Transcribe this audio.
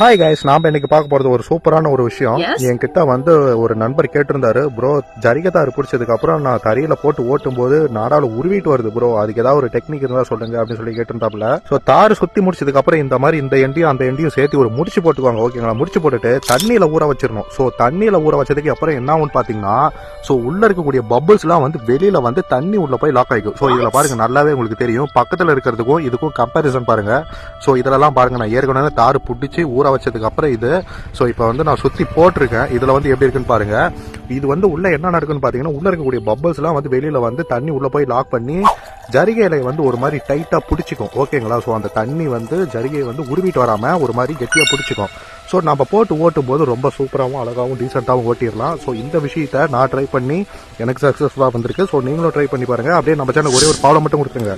Hi guys நாம இன்னைக்கு பார்க்க போறது ஒரு சூப்பரான ஒரு விஷயம். என்கிட்ட வந்து ஒரு நண்பர் கேட்டிருந்தாரு. ப்ரோ ஜரிகத்தாறு பிடிச்சதுக்கு அப்புறம் நான் தறியில போட்டு ஓட்டும் போது நாடால உருவிட்டு வருது ப்ரோ அதுக்கு ஏதாவது ஒரு டெக்னிக் இருந்தா சொல்லுங்க அப்படின்னு சொல்லி கேட்டிருந்தாப்ல சோ தாறு சுத்தி முடிச்சதுக்கு அப்புறம் இந்த மாதிரி இந்த எண்டையும் அந்த எண்டையும் சேர்த்து ஒரு முடிச்சு போட்டுக்குவாங்க ஓகேங்களா முடிச்சு போட்டுட்டு தண்ணியில ஊற வச்சிடணும். சோ தண்ணியில ஊற வச்சதுக்கு அப்புறம் என்ன ஆகும்னு பாத்தீங்கன்னா சோ உள்ள இருக்கக்கூடிய பபிள்ஸ் எல்லாம் வந்து வெளியில வந்து தண்ணி உள்ள போய் லாக் ஆயிக்கும். சோ இதுல பாருங்க நல்லாவே உங்களுக்கு தெரியும். பக்கத்துல இருக்கிறதுக்கும் இதுக்கும் கம்பேரிசன் பாருங்க. ஸோ இதெல்லாம் பாருங்க நான் ஏற்கனவே தாறு பிடிச்சி ஊற வச்சதுக்கு அப்புறம் இது. ஸோ இப்போ வந்து நான் சுற்றி போட்டிருக்கேன். இதில் வந்து எப்படி இருக்குன்னு பாருங்கள் இது வந்து உள்ளே என்ன நடக்குன்னு பார்த்தீங்கன்னா உள்ளே இருக்கக்கூடிய பப்பல்ஸ்லாம் வந்து வெளியில் வந்து தண்ணி உள்ளே போய் லாக் பண்ணி ஜரிகை இலையை வந்து ஒரு மாதிரி டைட்டாக பிடிச்சிக்கும். ஓகேங்களா ஸோ அந்த தண்ணி வந்து ஜரிகையை வந்து உருவிட்டு வராமல் ஒரு மாதிரி கெட்டியாக பிடிச்சிக்கும். ஸோ நம்ம போட்டு ஓட்டும் போது ரொம்ப சூப்பராகவும் அழகாகவும் டீசெண்டாகவும் ஓட்டிடலாம். ஸோ இந்த விஷயத்த நான் ட்ரை பண்ணி எனக்கு சக்ஸஸ்ஃபுல்லாக வந்திருக்கு. ஸோ நீங்களும் ட்ரை பண்ணி பாருங்க. அப்படியே நம்ம சேனல் ஒரே ஒரு ஃபாலோ மட்டும் கொடுத்துருங்க.